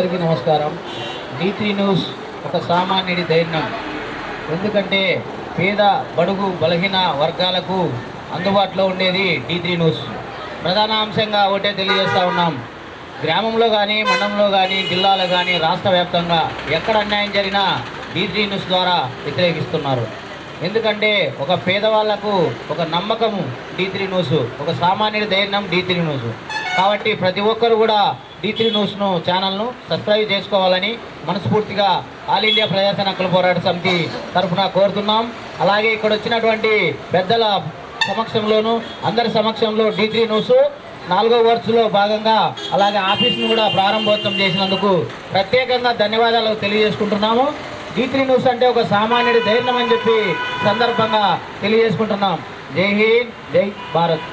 అందరికీ నమస్కారం. Three news ఒక సామాన్యుడి ధైర్యం ఎందుకంటే పేద బడుగు బలహీన వర్గాలకు అందుబాటులో ఉండేది డీ త్రీ న్యూస్. ప్రధాన అంశంగా ఒకటే తెలియజేస్తూ ఉన్నాం. గ్రామంలో కానీ మండలంలో కానీ జిల్లాలో కానీ రాష్ట్ర వ్యాప్తంగా ఎక్కడ అన్యాయం జరిగినా డీ త్రీ న్యూస్ ద్వారా వ్యతిరేకిస్తున్నారు. ఎందుకంటే ఒక పేదవాళ్ళకు ఒక నమ్మకం డీ త్రీ న్యూస్ ఒక సామాన్యుడి ధైర్యం డీ త్రీ న్యూస్. కాబట్టి ప్రతి ఒక్కరు కూడా డీ త్రీ న్యూస్ను ఛానల్ను సబ్స్క్రైబ్ చేసుకోవాలని మనస్ఫూర్తిగా ఆల్ ఇండియా ప్రజాసన హక్కుల పోరాట సమితి తరఫున కోరుతున్నాం. అలాగే ఇక్కడ వచ్చినటువంటి పెద్దల సమక్షంలోను అందరి సమక్షంలో డీ త్రీ న్యూస్ నాలుగో వర్క్స్లో భాగంగా అలాగే ఆఫీస్ను కూడా ప్రారంభోత్సవం చేసినందుకు ప్రత్యేకంగా ధన్యవాదాలు తెలియజేసుకుంటున్నాము. డీ త్రీ న్యూస్ అంటే ఒక సామాన్యుడి ధైర్యం అని చెప్పి సందర్భంగా తెలియజేసుకుంటున్నాం. జై హింద్ జై భారత్.